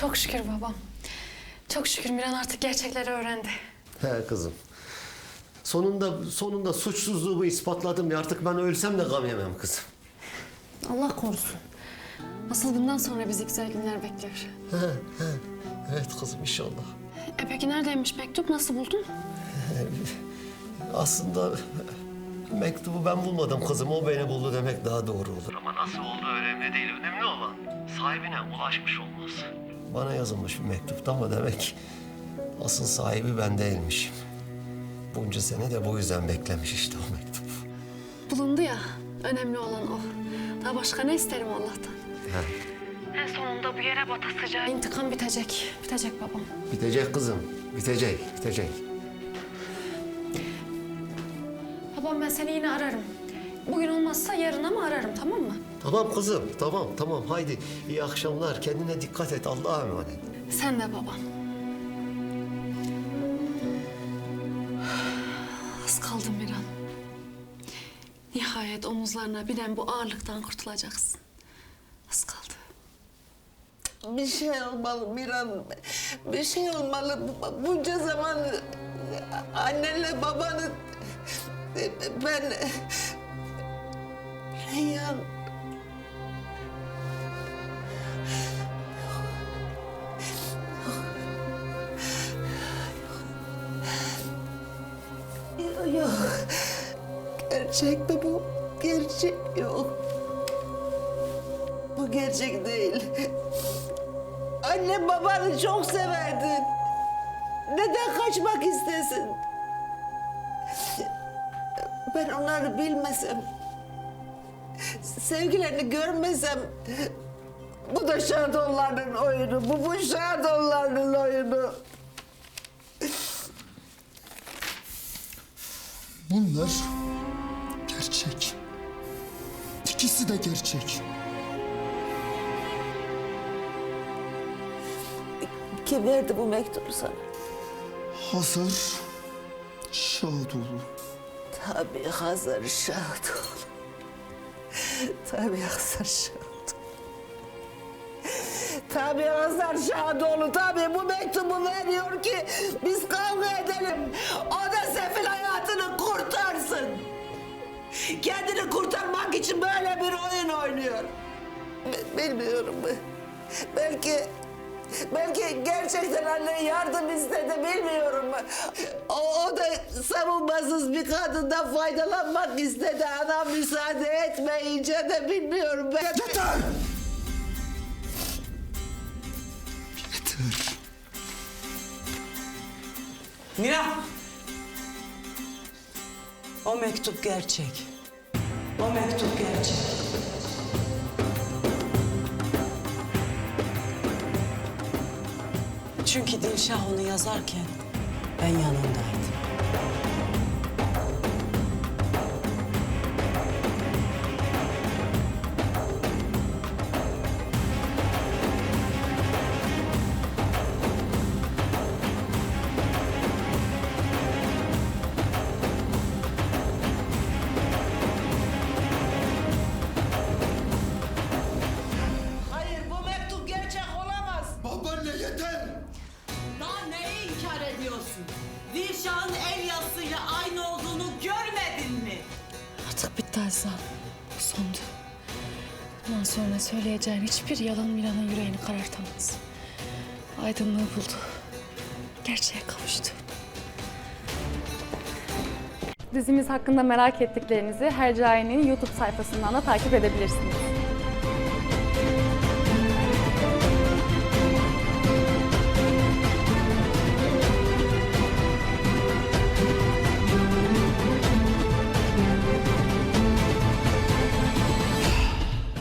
Çok şükür babam. Çok şükür Miran artık gerçekleri öğrendi. He kızım. Sonunda sonunda suçsuzluğumu ispatladım ya artık ben ölsem de gam yemem kızım. Allah korusun. Asıl bundan sonra bizi güzel günler bekliyor. Evet kızım inşallah. E peki neredeymiş mektup? Nasıl buldun? Aslında mektubu ben bulmadım kızım. O beni buldu demek daha doğru olur. Ama nasıl oldu önemli değil. Önemli olan sahibine ulaşmış olması. Bana yazılmış bir mektuptu ama demek asıl sahibi ben değilmişim. Bunca sene de bu yüzden beklemiş işte o mektup. Bulundu ya. Önemli olan o. Daha başka ne isterim Allah'tan? En sonunda bu yere batasıca intikam bitecek. Bitecek babam. Bitecek kızım. Bitecek, bitecek. Babam ben seni yine ararım. Bugün olmazsa yarın ama ararım tamam mı? Tamam kızım, tamam tamam. Haydi iyi akşamlar. Kendine dikkat et. Allah'a emanet. Sen de babam. Az kaldı Miran. Nihayet omuzlarına binen bu ağırlıktan kurtulacaksın. Az kaldı. Bir şey olmalı Miran. Bir şey olmalı. Bu- Bunca zaman annenle babanı ben Reyhan Yok, yok. Gerçek mi bu? Gerçek yok. Bu gerçek değil. Anne babanı çok severdin. Neden kaçmak istesin? Ben onları bilmesem, sevgilerini görmesem... Bu da şadonların oyunu, bu bu şadonların oyunu. Bunlar gerçek. İkisi de gerçek. Kim verdi bu mektubu sana? Hazar Şadoğlu. Tabii Hazar Şadoğlu. Tabii Hazar Şadoğlu. Tabii Hazar Şadoğlu, tabii bu mektubu veriyor ki biz kavga edelim. O da sefil hayatını kurtarsın. Kendini kurtarmak için böyle bir oyun oynuyor. B- Bilmiyorum. Belki Belki gerçekten anne yardım istedi bilmiyorum. O, o da savunmasız bir kadından faydalanmak istedi. Anam müsaade etmeyince de bilmiyorum. Ben... Yeter! Yeter. Mira! O mektup gerçek. O mektup gerçek. Çünkü Dilşah onu yazarken ben yanındaydım. Ediyorsun? Dilşah'ın el yazısıyla aynı olduğunu görmedin mi? Artık bitti Azza. Bu sondu. Bundan sonra söyleyeceğin hiçbir yalan Miran'ın yüreğini karartamaz. Aydınlığı buldu. Gerçeğe kavuştu. Dizimiz hakkında merak ettiklerinizi Hercai'nin YouTube sayfasından da takip edebilirsiniz.